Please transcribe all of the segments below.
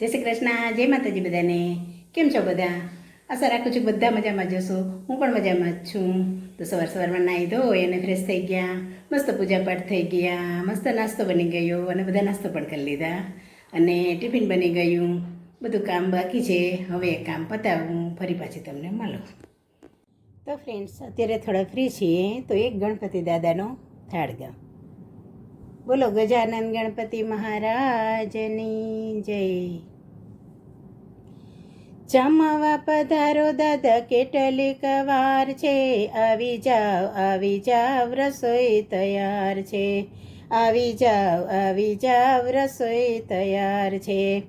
જય શ્રી કૃષ્ણ, જય માતાજી બધાને. કેમ છો બધા? આશા રાખું છું બધા મજામાં જશો હું પણ મજામાં જ છું. તો સવાર સવારમાં નાહી ધોઈ અને ફ્રેશ થઈ ગયા. મસ્ત પૂજાપાઠ થઈ ગયા. મસ્ત નાસ્તો બની ગયો અને બધા નાસ્તો પણ કરી લીધા. અને ટિફિન બની ગયું. બધું કામ બાકી છે. હવે કામ પતાવું. ફરી પાછી તમને મળું. તો ફ્રેન્ડ્સ અત્યારે થોડા ફ્રી છીએ. તો એક ગણપતિ દાદાનો થાળ ગામ. બોલો, ગજાનંદ ગણપતિ મહારાજની જય. જમવા પધારો દાદા, કેટલીક વાર છે. આવી જાવ આવી જાવ, રસોઈ તૈયાર છે. આવી જાવ આવી જાવ, રસોઈ તૈયાર છે.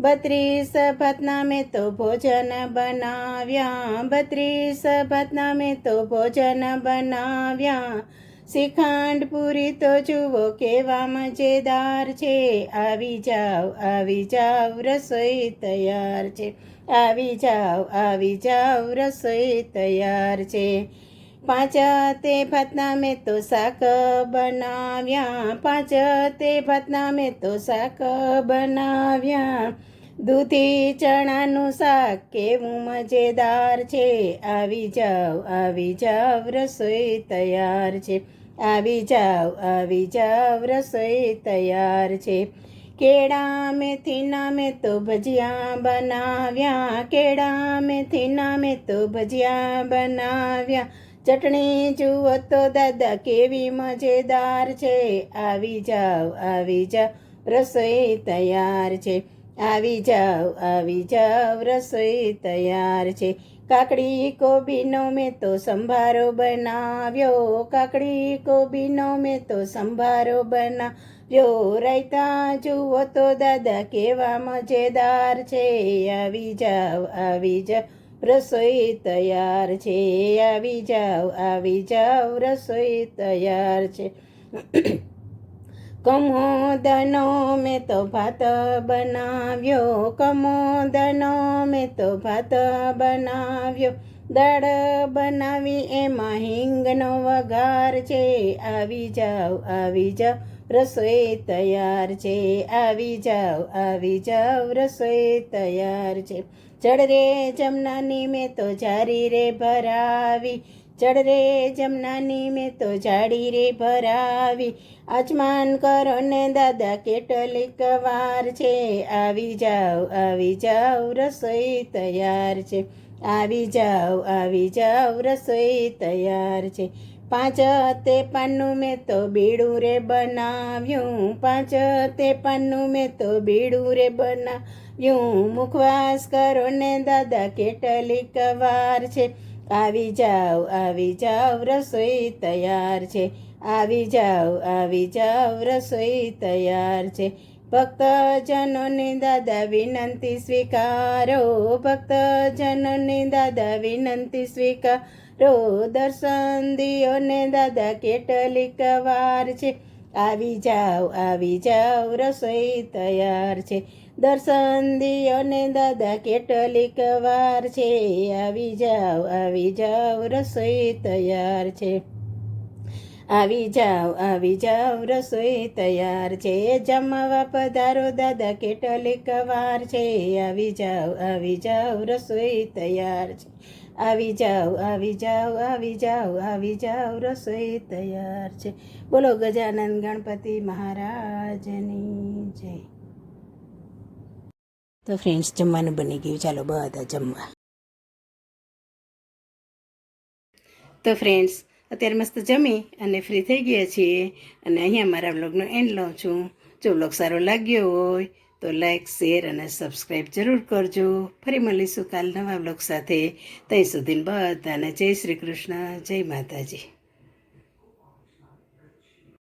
બત્રીસ ભતના મેં તો ભોજન બનાવ્યા. બત્રીસ ભતના મેં તો ભોજન બનાવ્યા. શ્રીખંડ પૂરી તો જુઓ કેવા મજેદાર છે. આવી જાવ આવી જાવ રસોઈ તૈયાર છે. આવી જાવ આવી જાવ રસોઈ તૈયાર છે. પાંચ તે ભાતના મેં તો શાક બનાવ્યા. પાંચ તે ભાતના મેં તો શાક બનાવ્યા. દૂધી, ચણાનું શાક કેવું મજેદાર છે. આવી જાવ આવી જાવ રસોઈ તૈયાર છે. આવી જાવ આવી જાવ રસોઈ તૈયાર છે કેળા મેથીના મેં તો ભજીયા બનાવ્યા. કેળા મેથીના મેં તો ભજીયા બનાવ્યા. ચટણી જુઓ તો દાદા કેવી મજેદાર છે. આવી જાવ આવી જાવ રસોઈ તૈયાર છે આવી જાવ આવી જાવ રસોઈ તૈયાર છે. કાકડી કોબીનો મેં તો સંભારો બનાવ્યો. કાકડી કોબીનો મેં તો સંભારો બનાવ્યો. રાયતા જુઓ તો દાદા કેવા મજેદાર છે. આવી જાવ આવી જાવ રસોઈ તૈયાર છે. આવી જાવ આવી જાવ રસોઈ તૈયાર છે. કમોદનો મેં તો ભાત બનાવ્યો, કમોદનો મેં તો ભાત બનાવ્યો. દાળ બનાવી એમાં હિંગનો વઘાર છે. આવી જાવ આવી જાવ, રસોઈ તૈયાર છે. આવી જાવ આવી જાવ, રસોઈ તૈયાર છે. ચડ રે જમનાની મેં તો જારી રે ભરાવી. ચડ રે જમનાની મેં તો જાડી રે ભરાવી. આચમાન કરો ને દાદા કેટલીક વાર છે. આવી જાવ આવી જાવ, રસોઈ તૈયાર છે. આવી જાવ આવી જાવ, રસોઈ તૈયાર છે. પાંચ તે પાનું મેં તો બીડું રે બનાવ્યું. પાંચ તે પાનું મેં તો બીડું રે બનાવ્યું. મુખવાસ કરો ને દાદા કેટલીક વાર છે. આવી જાવ આવી જાવ રસોઈ તૈયાર છે. આવી જાવ આવી જાવ રસોઈ તૈયાર છે. ભક્તજનોની દાદા વિનંતી સ્વીકારો. ભક્તજનોની દાદા વિનંતી સ્વીકારો. દર્શન દિયો ને દાદા કેટલીક વાર છે. આવી જાવ આવી જાવ રસોઈ તૈયાર છે. દર્શન દિયો ને દાદા કેટલીક વાર છે. આવી જાવ આવી જાવ રસોઈ તૈયાર છે. આવી જાવ આવી જાવ રસોઈ તૈયાર છે જમવા પધારો દાદા કેટલીક વાર છે આવી જાવ આવી જાવ રસોઈ તૈયાર છે આવી જાવ આવી જાવ આવી જાવ આવી જાવ રસોઈ તૈયાર છે બોલો ગજાનંદ ગણપતિ મહારાજની જય તો ફ્રેન્ડ્સ જમવાનું બની ગયું ચાલો બધા જમવા તો ફ્રેન્ડ્સ અત્યારે મસ્ત જમી અને ફ્રી થઈ ગયા છીએ. અને અહીંયા મારા બ્લોગનો એન્ડ લઉં છું. જો બ્લોગ સારો લાગ્યો હોય, તો લાઈક શેર અને સબસ્ક્રાઈબ જરૂર કરજો. ફરી મળીશું કાલ નવા બ્લોગ સાથે. ત્યાં સુધી બધાને જય શ્રી કૃષ્ણ, જય માતાજી.